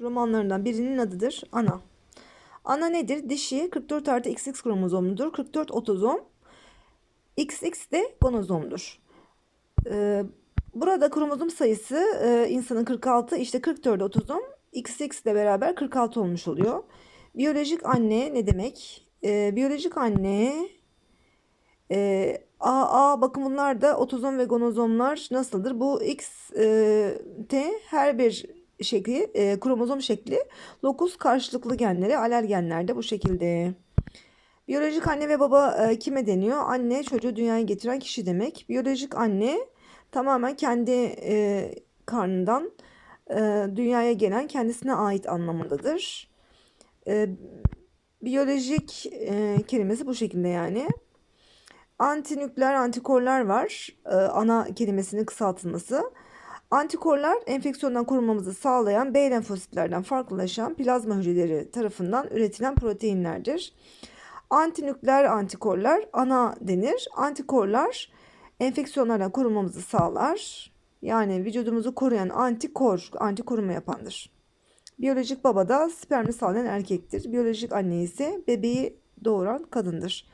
romanlarından birinin adıdır. Ana. Ana nedir? Dişi 44 artı XX kromozomludur. 44 otozom. XX de gonozomdur. Ee, burada kromozom sayısı e, insanın 46 işte 44 otozom XX ile beraber 46 olmuş oluyor. Biyolojik anne ne demek? Ee, biyolojik anne e, AA bakın bunlar da otozom ve gonozomlar nasıldır? Bu X e, T her bir şekli e, kromozom şekli lokus karşılıklı genleri alergenlerde bu şekilde. Biyolojik anne ve baba e, kime deniyor? Anne çocuğu dünyaya getiren kişi demek. Biyolojik anne tamamen kendi e, karnından e, dünyaya gelen kendisine ait anlamındadır. E, biyolojik e, kelimesi bu şekilde yani. Antinükleer antikorlar var. E, ana kelimesinin kısaltılması. Antikorlar enfeksiyondan korunmamızı sağlayan B lenfositlerden farklılaşan plazma hücreleri tarafından üretilen proteinlerdir. Antinükleer antikorlar ana denir. Antikorlar enfeksiyonlardan korunmamızı sağlar. Yani vücudumuzu koruyan antikor, antikoruma yapandır. Biyolojik baba da spermi sağlayan erkektir. Biyolojik anne ise bebeği doğuran kadındır.